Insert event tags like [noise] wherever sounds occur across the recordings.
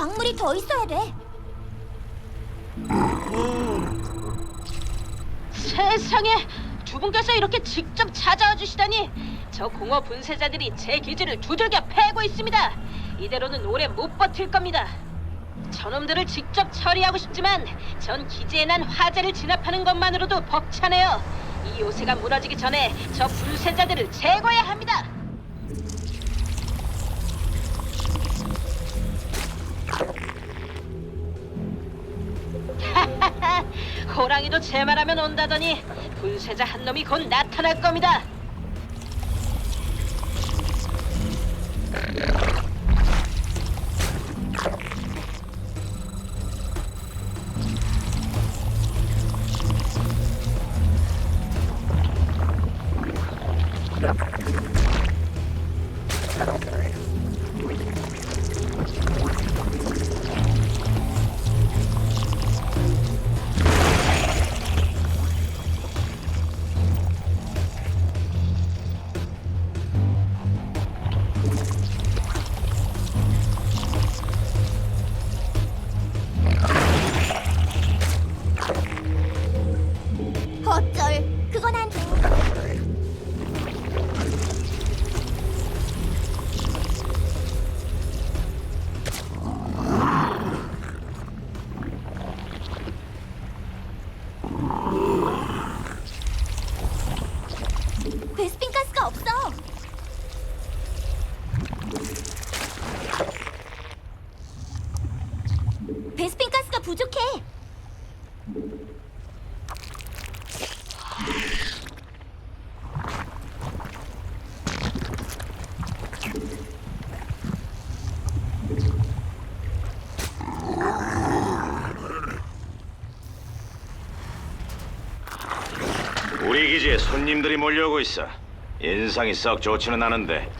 광물이 더 있어야 돼. 세상에 두 분께서 이렇게 직접 찾아와 주시다니 저 공허 분쇄자들이 제 기지를 두들겨 패고 있습니다. 이대로는 오래 못 버틸 겁니다. 저놈들을 직접 처리하고 싶지만 전 기지에 난 화재를 진압하는 것만으로도 벅차네요. 이 요새가 무너지기 전에 저 분쇄자들을 제거해야 합니다. 호랑이도 제 말하면 온다더니 분쇄자 한 놈이 곧 나타날 겁니다. 어쩔. 그건 안 돼. 부족해. 우리 기지에 손님들이 몰려오고 있어. 인상이 썩 좋지는 않은데.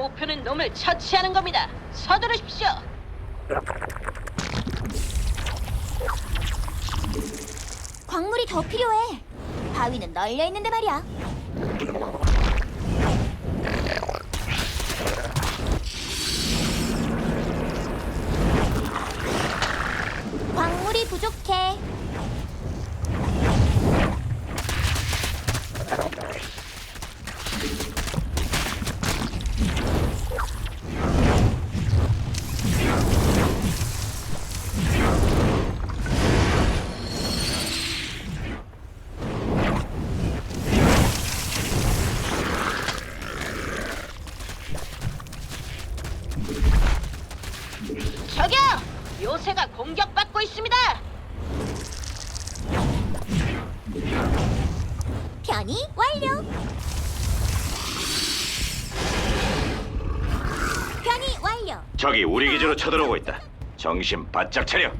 목표는 놈을 처치하는 겁니다. 서두르십시오. 광물이 더 필요해. 바위는 널려 있는데 말이야. 적이 우리 기지로 쳐들어오고 있다. 정신 바짝 차려.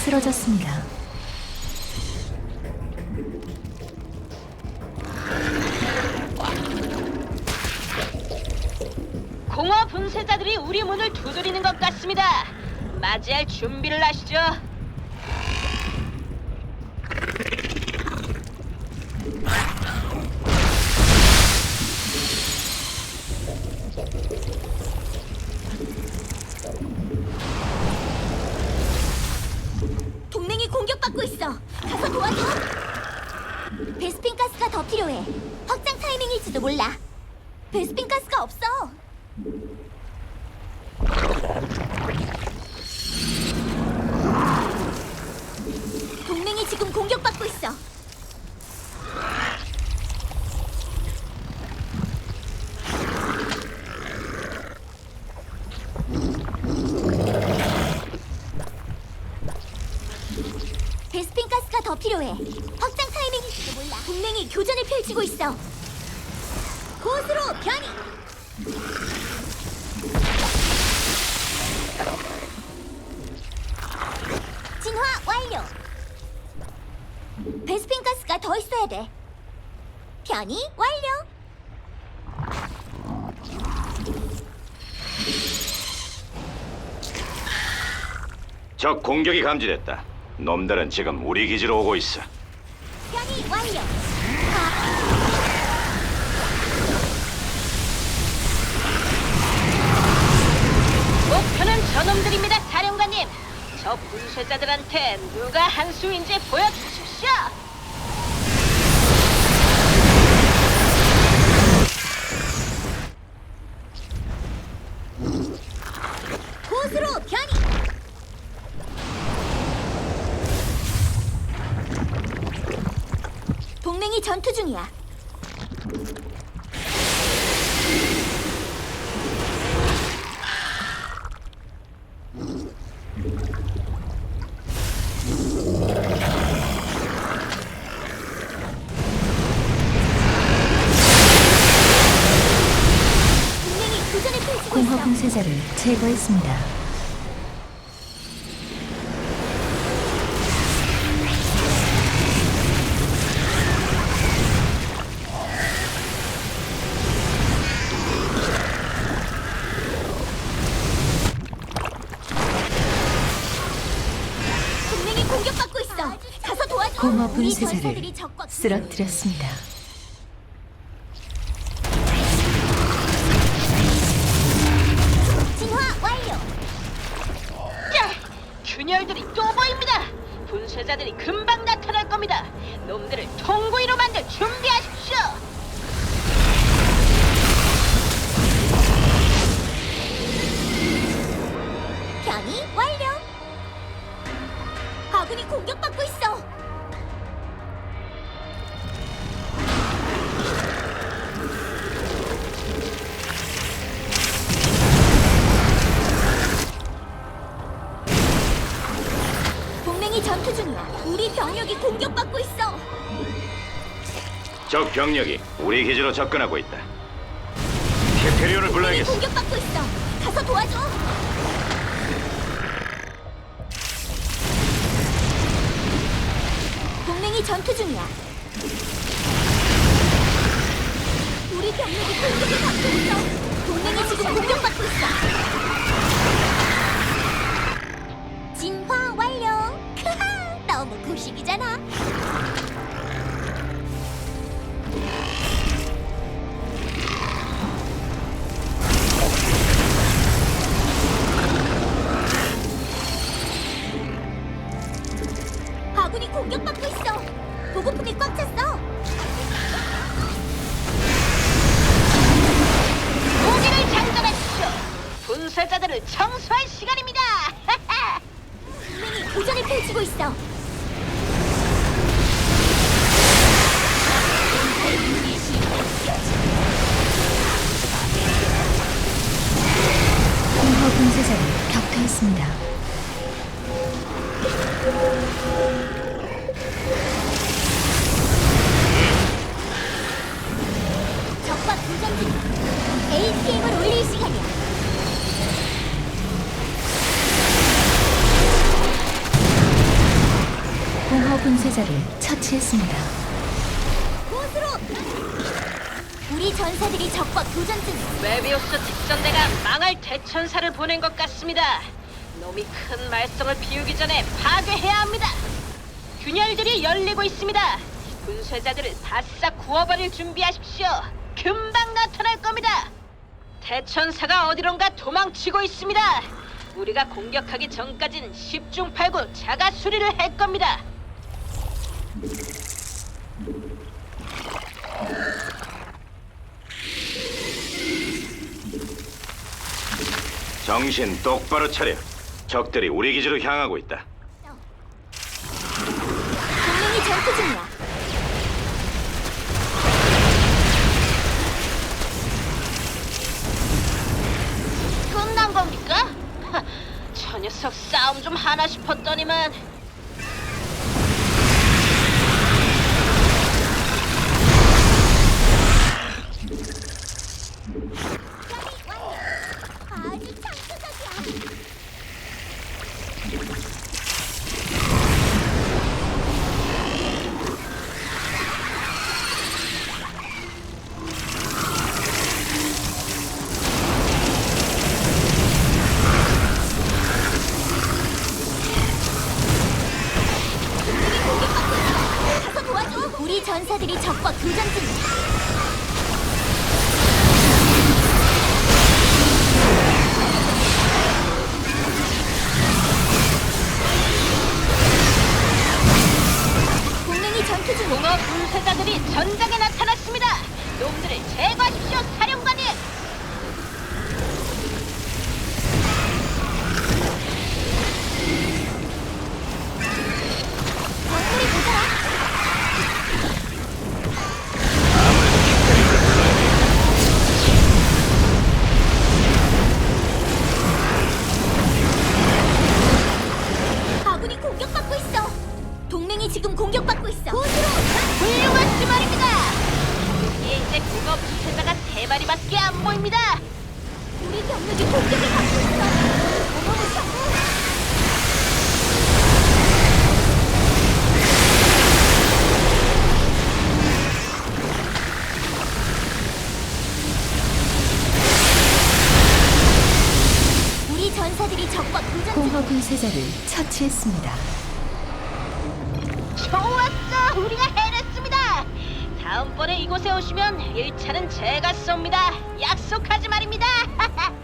쓰러졌습니다. 공허 분쇄자들이 우리 문을 두드리는 것 같습니다. 맞이할 준비를 하시죠. 베스핀 가스가 없어. 동맹이 지금 공격받고 있어. 베스핀 가스가 더 필요해. 확장 타이밍일지도 몰라. 동맹이 교전을 펼치고 있어. 곳으로 변이. 진화 완료. 베스핀 가스가 더 있어야 돼. 변이 완료. 적 공격이 감지됐다. 놈들은 지금 우리 기지로 오고 있어. 변이 완료. 저놈들입니다, 사령관님. 저 분쇄자들한테 누가 한 수인지 보여주십시오. 곳으로 변이. 동맹이 전투 중이야. 분쇄자를 제거했습니다. 동맹이 공격받고 있어. 가서 도와줘. 공허 우리 분쇄자를 전사들이 적과 쓰러뜨렸습니다. 분쇄자들이 금방 나타날 겁니다. 놈들을 통구이로 만들 준비하십시오. 변이 완료. 아군이 공격받고 있어. 전투 중이야. 우리 병력이 공격받고 있어. 적 병력이 우리 기지로 접근하고 있다. 캐테리온을 동맹이 불러야겠어. 공격받고 있어. 가서 도와줘. 동맹이 전투 중이야. 우리 병력이 공격을 받고 있어. 동맹이 지금 공격받고 있어. 처치했습니다. 곳으로. 우리 전사들이 적과 교전 중이야. 메비우스 특전대가 망할 대천사를 보낸 것 같습니다. 놈이 큰 말썽을 피우기 전에 파괴해야 합니다. 균열들이 열리고 있습니다. 분쇄자들을 바싹 구워버릴 준비하십시오. 금방 나타날 겁니다. 대천사가 어디론가 도망치고 있습니다. 우리가 공격하기 전까진 10중 8구 자가 수리를 할 겁니다. 정신 똑바로 차려. 적들이 우리 기지로 향하고 있다. 동맹이 전투 중이야. 끝난 겁니까? 하, [laughs] 저 녀석 싸움 좀 하나 싶었더니만 우리 적과 교전 중이야. 동맹이 전투 중이야. 공허 분쇄자들이 전장에 나타났습니다. 놈들을 제거하십시오, 사령관님. 지금 공격받고 있어. 보스로 훌륭하시 말입니다. 여기에 이제 공허 분쇄자가 세 마리밖에 안 보입니다. 우리 병력이 공격을 받고 있어. 어머무시하고 우리 전사들이 적과 교전 중. 공허 분쇄자를 처치했습니다. 좋았어, 우리가 해냈습니다. 다음번에 이곳에 오시면 1차는 제가 쏩니다. 약속하지 말입니다. [laughs]